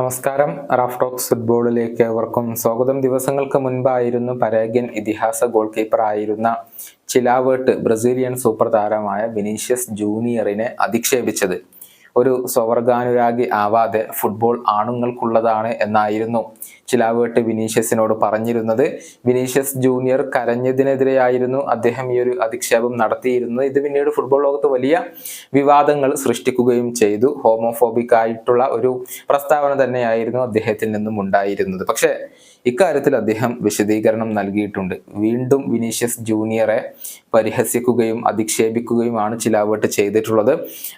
നമസ്കാരം. Raf talks ഫുട്ബോളിലേക്ക് ഏവർക്കും സ്വാഗതം. ദിവസങ്ങൾക്ക് മുൻപായിരുന്നു പരാഗ്യൻ ഇതിഹാസ ഗോൾ കീപ്പർ ആയിരുന്ന ചിലാവേട്ട് ബ്രസീലിയൻ സൂപ്പർ താരമായ വിനീഷ്യസ് ജൂനിയറിനെ അധിക്ഷേപിച്ചത്. ഒരു സ്വവർഗാനുരാഗി ആവാതെ ഫുട്ബോൾ ആണുങ്ങൾക്കുള്ളതാണ് എന്നായിരുന്നു ചിലാവേട്ട് വിനീഷ്യസിനോട് പറഞ്ഞിരുന്നത്. വിനീഷ്യസ് ജൂനിയർ കരഞ്ഞതിനെതിരെയായിരുന്നു അദ്ദേഹം ഈ ഒരു അധിക്ഷേപം നടത്തിയിരുന്നത്. ഇത് പിന്നീട് ഫുട്ബോൾ ലോകത്ത് വലിയ വിവാദങ്ങൾ സൃഷ്ടിക്കുകയും ചെയ്തു. ഹോമോഫോബിക് ആയിട്ടുള്ള ഒരു പ്രസ്താവന തന്നെയായിരുന്നു അദ്ദേഹത്തിൽ നിന്നും ഉണ്ടായിരുന്നത്. പക്ഷേ ഇക്കാര്യത്തിൽ അദ്ദേഹം വിശദീകരണം നൽകിയിട്ടുണ്ട്. വീണ്ടും വിനീഷ്യസ് ജൂനിയറെ പരിഹസിക്കുകയും അധിക്ഷേപിക്കുകയുമാണ് ചിലാവേട്ട് ചെയ്തിട്ടുള്ളത്.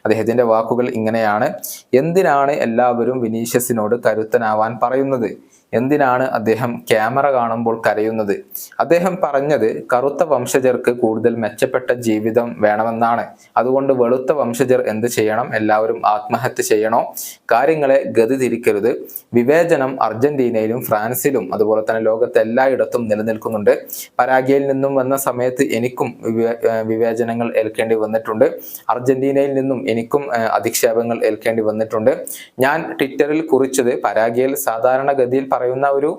അദ്ദേഹത്തിന്റെ വാക്കുകൾ ഇങ്ങനെയാണ്. എന്തിനാണ് എല്ലാവരും വിനീഷ്യസിനോട് കരുത്തനാവാൻ പറയുന്നത്? എന്തിനാണ് അദ്ദേഹം ക്യാമറ കാണുമ്പോൾ കരയുന്നത്? അദ്ദേഹം പറഞ്ഞത് കറുത്ത വംശജർക്ക് കൂടുതൽ മെച്ചപ്പെട്ട ജീവിതം വേണമെന്നാണ്. അതുകൊണ്ട് വെളുത്ത വംശജർ എന്ത് ചെയ്യണം? എല്ലാവരും ആത്മഹത്യ ചെയ്യണോ? കാര്യങ്ങളെ ഗതി തിരിക്കരുത്. വിവേചനം അർജന്റീനയിലും ഫ്രാൻസിലും അതുപോലെ തന്നെ ലോകത്ത് എല്ലായിടത്തും നിലനിൽക്കുന്നുണ്ട്. പരാഗ്യയിൽ നിന്നും വന്ന സമയത്ത് എനിക്കും വിവേചനങ്ങൾ ഏൽക്കേണ്ടി വന്നിട്ടുണ്ട്. അർജന്റീനയിൽ നിന്നും എനിക്കും അധിക്ഷേപങ്ങൾ ഏൽക്കേണ്ടി വന്നിട്ടുണ്ട്. ഞാൻ ട്വിറ്ററിൽ കുറിച്ചത് പരാഗ്യയിൽ സാധാരണഗതിയിൽ പറയുന്ന ഒരു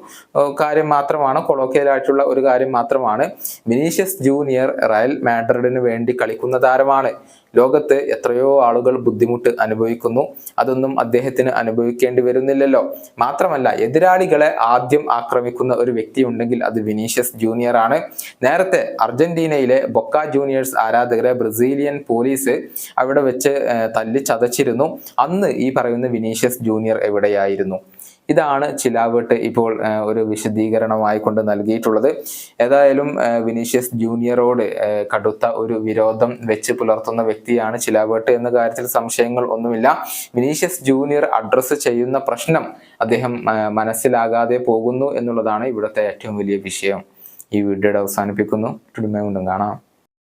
കാര്യം മാത്രമാണ് കൊളോക്കിയലായിട്ടുള്ള ഒരു കാര്യം മാത്രമാണ്. വിനീഷ്യസ് ജൂനിയർ റയൽ മാഡ്രിഡിന് വേണ്ടി കളിക്കുന്ന താരമാണ്. ലോകത്ത് എത്രയോ ആളുകൾ ബുദ്ധിമുട്ട് അനുഭവിക്കുന്നു. അതൊന്നും അദ്ദേഹത്തിന് അനുഭവിക്കേണ്ടി വരുന്നില്ലല്ലോ. മാത്രമല്ല എതിരാളികളെ ആദ്യം ആക്രമിക്കുന്ന ഒരു വ്യക്തി ഉണ്ടെങ്കിൽ അത് വിനീഷ്യസ് ജൂനിയർ ആണ്. നേരത്തെ അർജന്റീനയിലെ ബൊക്ക ജൂനിയേഴ്സ് ആരാധകരെ ബ്രസീലിയൻ പോലീസ് അവിടെ വെച്ച് തല്ലി ചതച്ചിരുന്നു അന്ന് ഈ പറയുന്ന വിനീഷ്യസ് ജൂനിയർ എവിടെയായിരുന്നു? ഇതാണ് ചിലാവട്ട് ഇപ്പോൾ ഒരു വിശദീകരണമായി കൊണ്ട് നൽകിയിട്ടുള്ളത്. ഏതായാലും വിനീഷ്യസ് ജൂനിയറോട് കടുത്ത ഒരു വിരോധം വെച്ച് പുലർത്തുന്ന വ്യക്തിയാണ്. ചിലാവേട്ട് എന്ന കാര്യത്തിൽ സംശയങ്ങൾ ഒന്നുമില്ല. വിനീഷ്യസ് ജൂനിയർ അഡ്രസ്സ് ചെയ്യുന്ന പ്രശ്നം അദ്ദേഹം മനസ്സിലാകാതെ പോകുന്നു എന്നുള്ളതാണ് ഇവിടുത്തെ ഏറ്റവും വലിയ വിഷയം. ഈ വീഡിയോയുടെ അവസാനിപ്പിക്കുന്നു. കാണാം.